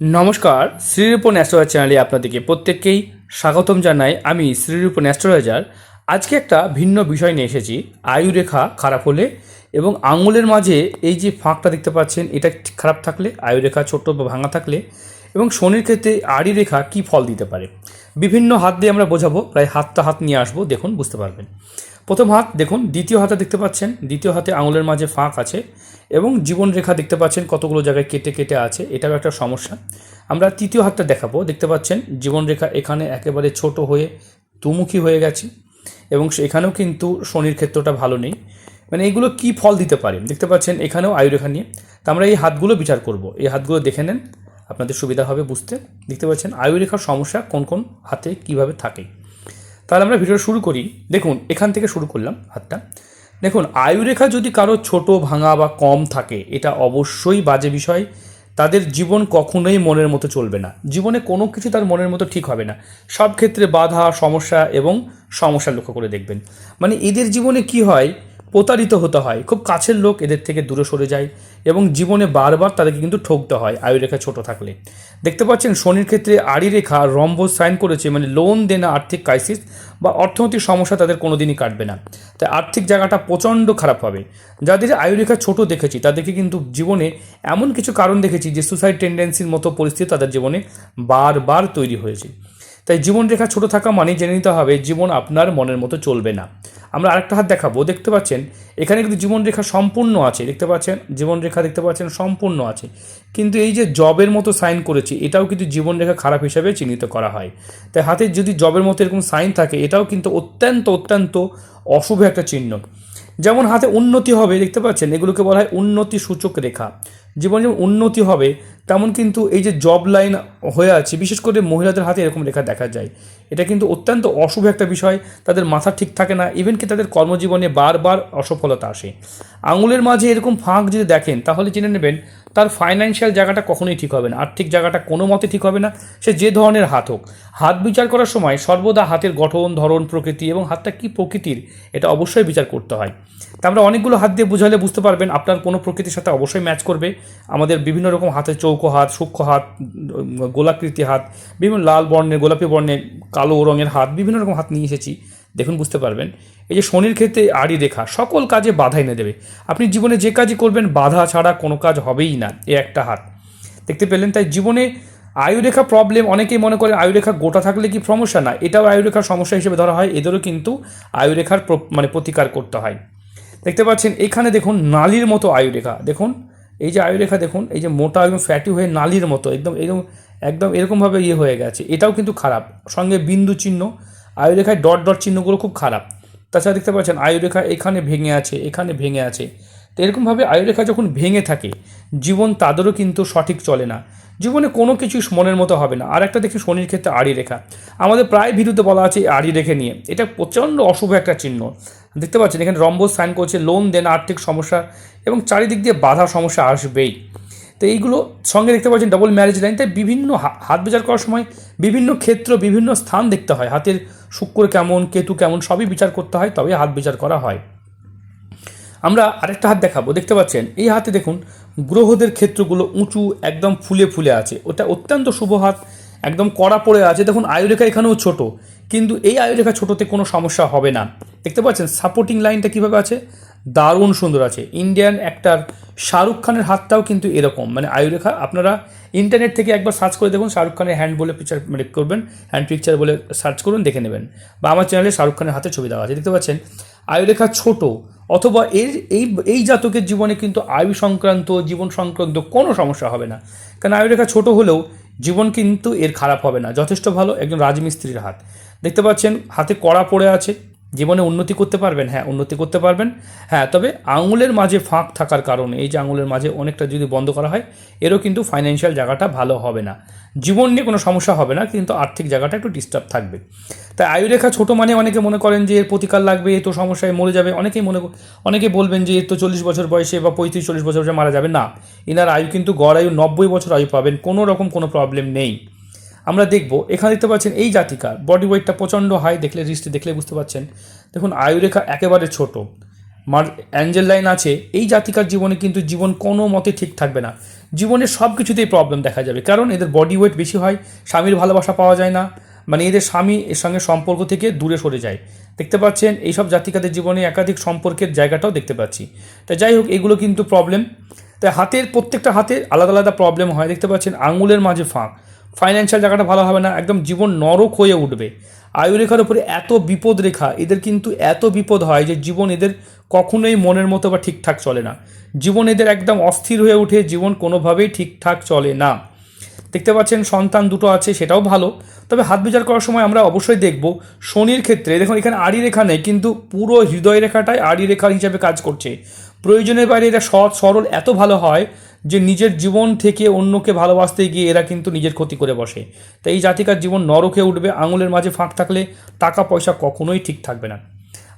নমস্কার শ্রীরূপ ন্যাস্টোরাইজার চ্যানেলে আপনাদেরকে প্রত্যেককেই স্বাগতম জানাই। আমি শ্রীরূপ ন্যাস্টোরাইজার আজকে একটা ভিন্ন বিষয় নিয়ে এসেছি। আয়ুরেখা খারাপ হলে এবং আঙুলের মাঝে এই যে ফাঁকটা দেখতে পাচ্ছেন, এটা খারাপ থাকলে, আয়ুরেখা ছোট বা ভাঙা থাকলে এবং শনির ক্ষেত্রে আড়ি রেখা কী ফল দিতে পারে? বিভিন্ন হাত দিয়ে আমরা বোঝাবো। প্রায় হাতটা হাত নিয়ে আসব, দেখুন, বুঝতে পারবেন। প্রথম হাত, দেখুন, দ্বিতীয় হাতে দেখতে পাচ্ছেন। দ্বিতীয় হাতে আঙুলের মাঝে ফাঁক আছে। এবং জীবন রেখা দেখতে পাচ্ছেন কতগুলো জায়গায় কেটে কেটে আছে, এটাও একটা সমস্যা। আমরা তৃতীয় হাতটা দেখাবো, দেখতে পাচ্ছেন জীবন রেখা এখানে একেবারে ছোট হয়ে দুমুখী হয়ে গেছে এবং এখানেও কিন্তু শনির ক্ষেত্রটা ভালো নেই। মানে এগুলো কি ফল দিতে পারে? দেখতে পাচ্ছেন এখানেও আয়ুরেখা নিয়ে। তো আমরা এই হাতগুলো বিচার করব। এই হাতগুলো দেখে নেন, আপনাদের সুবিধা হবে বুঝতে। দেখতে পাচ্ছেন আয়ুরেখার সমস্যা কোন কোন হাতে কীভাবে থাকে। তাহলে আমরা ভিডিও শুরু করি। দেখুন, এখান থেকে শুরু করলাম হাতটা। দেখুন, আয়ুরেখা যদি কারও ছোট, ভাঙা বা কম থাকে, এটা অবশ্যই বাজে বিষয়। তাদের জীবন কখনোই মনের মতো চলবে না। জীবনে কোনো কিছু তার মনের মতো ঠিক হবে না। সব ক্ষেত্রে বাধা, সমস্যা এবং সমস্যা লক্ষ্য করে দেখবেন। মানে এদের জীবনে কি হয় প্রতারিত হতে হয়। খুব কাছের লোক এদের থেকে দূরে সরে যায় এবং জীবনে বারবার তাদেরকে কিন্তু ঠকতে হয় আয়ুরেখা ছোট থাকলে। দেখতে পাচ্ছেন শনির ক্ষেত্রে আড়ি রেখা সাইন করেছে মানে লোন দেনা আর্থিক ক্রাইসিস বা অর্থনৈতিক সমস্যা তাদের কোনোদিনই কাটবে না। তাই আর্থিক জায়গাটা প্রচণ্ড খারাপ হবে। যাদের আয়ুরেখা ছোট দেখেছি, তাদেরকে কিন্তু জীবনে এমন কিছু কারণ দেখেছি যে সুসাইড টেন্ডেন্সির মতো পরিস্থিতি তাদের জীবনে বারবার তৈরি হয়েছে। তাই জীবনরেখা ছোট থাকা মানে জেনে নিতে হবে জীবন আপনার মনের মতো চলবে না। আমরা আরেকটা হাত দেখাবো। দেখতে পাচ্ছেন, এখানে কিন্তু জীবনরেখা সম্পূর্ণ আছে। দেখতে পাচ্ছেন জীবনরেখা দেখতে পাচ্ছেন, সম্পূর্ণ আছে। কিন্তু এই যে জবের মতো সাইন করেছি, এটাও কিন্তু জীবনরেখা খারাপ হিসাবে চিহ্নিত করা হয়। তাই হাতে যদি জবের মতো এরকম সাইন থাকে, এটাও কিন্তু অত্যন্ত অত্যন্ত অশুভ একটা চিহ্ন যেমন হাতে উন্নতি হবে, দেখতে পাচ্ছেন, এগুলোকে বলা হয় উন্নতি সূচক রেখা। জীবনে যেমন উন্নতি হবে, তেমন কিন্তু এই যে জব লাইন হয়ে আছে, বিশেষ করে মহিলাদের হাতে এরকম রেখা দেখা যায়। এটা কিন্তু অত্যন্ত অশুভ একটা বিষয়, তাদের মাথা ঠিক থাকে না ইভেন কি তাদের কর্মজীবনে বারবার অসফলতা আসে। আঙুলের মাঝে এরকম ফাঁক যদি দেখেন, তাহলে জেনে নেবেন তার ফাইন্যান্সিয়াল জায়গাটা কখনোই ঠিক হবে না। আর্থিক জায়গাটা কোনো মতে ঠিক হবে না। সে যে ধরনের হাত হোক। হাত বিচার করার সময় সর্বদা হাতের গঠন, ধরন, প্রকৃতি এবং হাতটা কী প্রকৃতির, এটা অবশ্যই বিচার করতে হয়। তা আমরা অনেকগুলো হাত দিয়ে বুঝালে বুঝতে পারবেন, আপনার কোনো প্রকৃতির সাথে অবশ্যই ম্যাচ করবে। আমাদের বিভিন্ন রকম হাতের চৌকো হাত, সূক্ষ্ম হাত গোলাকৃতি হাত, বিভিন্ন লাল বর্ণের, গোলাপি বর্ণের, কালো রঙের হাত, বিভিন্ন রকম হাত নিয়ে এসেছি। দেখুন, বুঝতে পারবেন। এই যে শনির ক্ষেত্রে আড়ি রেখা, সকল কাজে বাধা এনে দেবে। আপনি জীবনে যে কাজই করবেন, বাধা ছাড়া কোনো কাজ হবেই না, এ একটা হাত দেখতে পেলেন, তাই জীবনে আয়ুরেখা প্রবলেম অনেকেই মনে করেন আয়ুরেখা গোটা থাকলে কি সমস্যা? না, এটাও আয়ুরেখার সমস্যা হিসেবে ধরা হয়, এদেরও কিন্তু আয়ুরেখার মানে প্রতিকার করতে হয়। দেখতে পাচ্ছেন, এখানে দেখুন, নালির মতো আয়ুরেখা। দেখুন, এই যে আয়ুরেখা দেখুন, এই যে মোটা একদম ফ্যাটি হয়ে নালির মতো, একদম এরকম একদম এরকমভাবে ইয়ে হয়ে গেছে। এটাও কিন্তু খারাপ। সঙ্গে বিন্দু চিহ্ন আয়ুরেখায় ডট ডট চিহ্নগুলো খুব খারাপ। তাছাড়া দেখতে পাচ্ছেন আয়ুরেখা এখানে ভেঙে আছে, এখানে ভেঙে আছে। তো এরকমভাবে আয়ুরেখা যখন ভেঙে থাকে, জীবন তাদেরও কিন্তু সঠিক চলে না। জীবনে কোনো কিছু মনের মতো হবে না। আর একটা দেখি শনির ক্ষেত্রে আড়ি রেখা আমাদের প্রায় ভিডিওতে বলা আছে আড়ি রেখে নিয়ে। এটা প্রচণ্ড অশুভ একটা চিহ্ন। দেখতে পাচ্ছেন এখানে রম্বস সাইন করছে লোন দেন আর্থিক সমস্যা এবং চারিদিক দিয়ে বাধা সমস্যা আসবেই। তো এইগুলো সঙ্গে দেখতে পাচ্ছেন ডবল ম্যারেজ লাইন তাই বিভিন্ন হাত বিচার করার সময় বিভিন্ন ক্ষেত্র, বিভিন্ন স্থান দেখতে হয়। হাতের শুক্র কেমন, কেতু কেমন, সবই বিচার করতে হয়, তবে হাত বিচার করা হয়। আমরা আরেকটা হাত দেখাবো। দেখতে পাচ্ছেন, এই হাতে দেখুন, গ্রহদের ক্ষেত্রগুলো উঁচু, একদম ফুলে ফুলে আছে। ওটা অত্যন্ত শুভ হাত, একদম কড়া পড়ে আছে। দেখুন, আয়ুরেখা এখানেও ছোট, কিন্তু এই আয়ুরেখা ছোটোতে কোনো সমস্যা হবে না। দেখতে পাচ্ছেন সাপোর্টিং লাইনটা কীভাবে আছে? দারুণ সুন্দর আছে। ইন্ডিয়ান অ্যাক্টার শাহরুখ খানের হাতটাও কিন্তু এরকম। মানে আয়ুরেখা, আপনারা ইন্টারনেট থেকে একবার সার্চ করে দেখুন, শাহরুখ খানের হ্যান্ড বলে পিকচার মানে করবেন হ্যান্ড পিকচার বলে সার্চ করুন, দেখে নেবেন। বা আমার চ্যানেলে শাহরুখ খানের হাতে ছবি দেওয়া আছে, দেখতে পাচ্ছেন? আয়ুরেখা ছোট, অথবা এর, এই এই জাতকের জীবনে কিন্তু আয়ু সংক্রান্ত, জীবন সংক্রান্ত কোনো সমস্যা হবে না। কারণ আয়ুরেখা ছোট হলেও জীবন কিন্তু এর খারাপ হবে না, যথেষ্ট ভালো একজন রাজমিস্ত্রির হাত। দেখতে পাচ্ছেন, হাতে কড়া পড়ে আছে জীবনে উন্নতি করতে পারবেন হ্যাঁ উন্নতি করতে পারবেন। হ্যাঁ তবে আঙুলের মাঝে ফাঁক থাকার কারণে, এই যে আঙুলের মাঝে অনেকটা যদি বন্ধ করা হয়, এরও কিন্তু ফাইন্যান্সিয়াল জায়গাটা ভালো হবে না। জীবন নিয়ে কোনো সমস্যা হবে না, কিন্তু আর্থিক জায়গাটা একটু ডিস্টার্ব থাকবে। তাই আয়ুরেখা ছোটো মানে অনেকে মনে করেন যে এর প্রতিকার লাগবে, এ তো সমস্যায় মরে যাবে। অনেকেই মনে অনেকে বলবেন যে এর তো চল্লিশ বছর বয়সে বা পঁয়ত্রিশ, চল্লিশ বছর বয়সে মারা যাবে। না, এনার আয়ু কিন্তু গড় আয়ু নব্বই বছর আয়ু পাবেন, কোনো রকম কোনো প্রবলেম নেই। আমরা দেখব, এখানে দেখতে পাচ্ছেন এই জাতিকার বডি ওয়েটটা প্রচণ্ড হাই দেখলে রিস্টে দেখলে বুঝতে পারছেন। দেখুন, আয়ুরেখা একেবারে ছোট। মার অ্যাঞ্জেল লাইন আছে, এই জাতিকার জীবনে কিন্তু জীবন কোনো মতে ঠিক থাকবে না। জীবনে সব কিছুতেই প্রবলেম দেখা যাবে, কারণ এদের বডি ওয়েট বেশি হয়, স্বামীর ভালোবাসা পাওয়া যায় না মানে এদের স্বামী এর সঙ্গে সম্পর্ক থেকে দূরে সরে যায়। দেখতে পাচ্ছেন, এইসব জাতিকাদের জীবনে একাধিক সম্পর্কের জায়গাটাও দেখতে পাচ্ছি। তা যাই হোক, এগুলো কিন্তু প্রবলেম তাই হাতের, প্রত্যেকটা হাতে আলাদা আলাদা প্রবলেম হয়। দেখতে পাচ্ছেন, আঙুলের মাঝে ফাঁক। ফাইন্যান্সিয়াল জায়গাটা ভালো হবে না, একদম জীবন নরক হয়ে উঠবে। আয়ুরেখার উপরে এত বিপদ রেখা, এদের কিন্তু এত বিপদ হয় যে জীবন এদের কখনোই মনের মতো বা ঠিকঠাক চলে না। জীবন এদের একদম অস্থির হয়ে ওঠে, জীবন কোনোভাবেই ঠিকঠাক চলে না। দেখতে পাচ্ছেন, সন্তান দুটো আছে, সেটাও ভালো। তবে হাত বিচার করার সময় আমরা অবশ্যই দেখব, শনির ক্ষেত্রে, দেখুন এখানে আড়ি রেখা নেই, কিন্তু পুরো হৃদয় রেখাটাই আড়ি রেখার হিসাবে কাজ করছে। প্রয়োজনের বাইরে এটা সৎ, সরল, এত ভালো হয় যে নিজের জীবন থেকে অন্যকে ভালোবাসতে গিয়ে এরা কিন্তু নিজের ক্ষতি করে বসে। তাই এই জাতিকার জীবন নরকে উঠবে, আঙুলের মাঝে ফাঁক থাকলে টাকা পয়সা কখনোই ঠিক থাকবে না।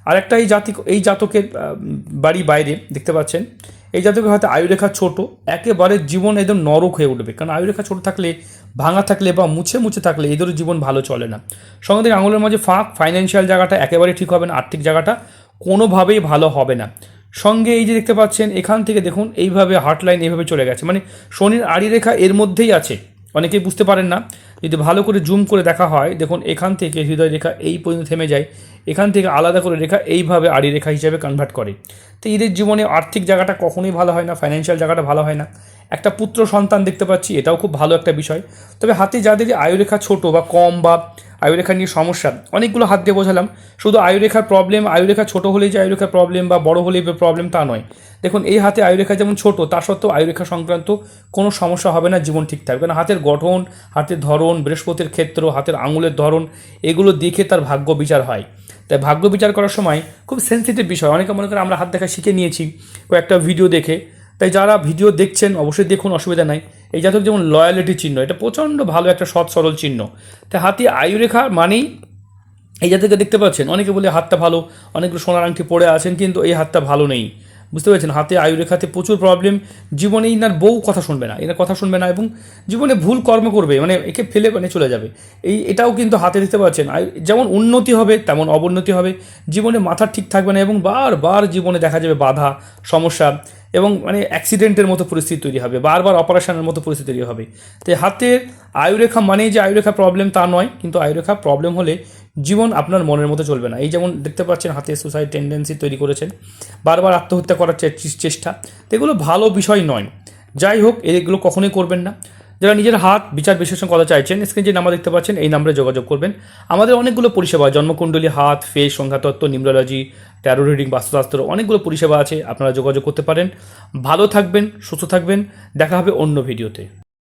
আর একটা এই জাতি এই জাতকের বাড়ি বাইরে, দেখতে পাচ্ছেন? এই জাতকের হয়তো আয়ুরেখা ছোট, একেবারে জীবন একদম নরক হয়ে উঠবে। কারণ আয়ুরেখা ছোট থাকলে, ভাঙা থাকলে বা মুছে মুছে থাকলে এদেরও জীবন ভালো চলে না। সঙ্গে আঙুলের মাঝে ফাঁক ফাইন্যান্সিয়াল জায়গাটা একেবারে ঠিক হবে না, আর্থিক জায়গাটা কোনোভাবেই ভালো হবে না। সঙ্গে এই যে দেখতে পাচ্ছেন, এখান থেকে দেখুন, এইভাবে হার্ট লাইন এইভাবে চলে গেছে। মানে শনির আড়ি রেখা এর মধ্যেই আছে। অনেকেই বুঝতে পারেন না। যদি ভালো করে জুম করে দেখা হয়, দেখুন, এখান থেকে হৃদয় রেখা এই পর্যন্ত থেমে যায়। এখান থেকে আলাদা করে রেখা এইভাবে আড়ি রেখা হিসেবে কনভার্ট করে। তো এদের জীবনে আর্থিক জায়গাটা কখনোই ভালো হয় না ফাইন্যান্সিয়াল জায়গাটা ভালো হয় না। একটা পুত্র সন্তান দেখতে পাচ্ছি, এটাও খুব ভালো একটা বিষয়। তবে হাতে যাদের আয়ুরেখা ছোট বা কম বা আয়ুরেখা নিয়ে সমস্যা। অনেকগুলো হাত দিয়ে বোঝালাম। শুধু আয়ুরেখার প্রবলেম আয়ুরেখা ছোট হলেই যে আয়ুরেখার প্রবলেম বা বড় হলেই প্রবলেম তা নয়। দেখুন, এই হাতে আয়ুরেখা যেমন ছোট, তা সত্ত্বেও আয়ুরেখা সংক্রান্ত কোনো সমস্যা হবে না জীবন ঠিক থাকবে। কারণ হাতের গঠন, হাতের ধরন, বৃহস্পতির ক্ষেত্র, হাতের আঙুলের ধরন, এগুলো দেখে তার ভাগ্য বিচার হয়। তাই ভাগ্য বিচার করার সময় খুব সেন্সিটিভ বিষয়। অনেকে মনে করে আমরা হাত দেখা শিখে নিয়েছি, কয়েকটা ভিডিও দেখে। তাই যারা ভিডিও দেখছেন, অবশ্যই দেখুন, অসুবিধা নাই। এই জাতক যেমন লয়ালিটি চিহ্ন, এটা প্রচণ্ড ভালো একটা সৎ সরল চিহ্ন। তাই হাতি আয়ুরেখা মানেই এই জাতকে দেখতে পাচ্ছেন, অনেকে বলে হাতটা ভালো, অনেকগুলো সোনার আংটি পড়ে আছেন, কিন্তু এই হাতটা ভালো নেই। বুঝতে পেরেছেন? হাতে আয়ুরেখাতে প্রচুর প্রবলেম জীবনে ইনার বউ কথা শুনবে না এনার কথা শুনবে না এবং জীবনে ভুল কর্ম করবে মানে একে ফেলে মানে চলে যাবে। এই, এটাও কিন্তু হাতে দেখতে পাচ্ছেন। যেমন উন্নতি হবে, তেমন অবনতি হবে। জীবনে মাথা ঠিক থাকবে না এবং বারবার জীবনে দেখা যাবে বাধা, সমস্যা। এবং মানে অ্যাক্সিডেন্টের মতো পরিস্থিতি তৈরি হবে, বারবার অপারেশনের মতো পরিস্থিতি তৈরি হবে। তো হাতের আয়ুরেখা মানেই যে আয়ুরেখা প্রবলেম তা নয়, কিন্তু আয়ুরেখা প্রবলেম হলে জীবন আপনার মনের মতো চলবে না। এই যেমন দেখতে পাচ্ছেন, হাতে সুসাইড টেন্ডেন্সি তৈরি করেছেন, বারবার আত্মহত্যা করার চেষ্টা। তো এগুলো ভালো বিষয় নয়। যাই হোক, এগুলো কখনোই করবেন না। যারা নিজের হাত বিচার বিশ্লেষণ করা চাইছেন স্ক্রিন যে নাম্বার দেখতে পাচ্ছেন, এই নাম্বারে যোগাযোগ করবেন। আমাদের অনেকগুলো পরিষেবা, জন্মকুণ্ডলী, হাত ফেস সংখ্যাতত্ত্ব নিউমোলজি ট্যারো রিডিং বাস্তুশাস্ত্র, অনেকগুলো পরিষেবা আছে, আপনারা যোগাযোগ করতে পারেন। ভালো থাকবেন, সুস্থ থাকবেন, দেখা হবে অন্য ভিডিওতে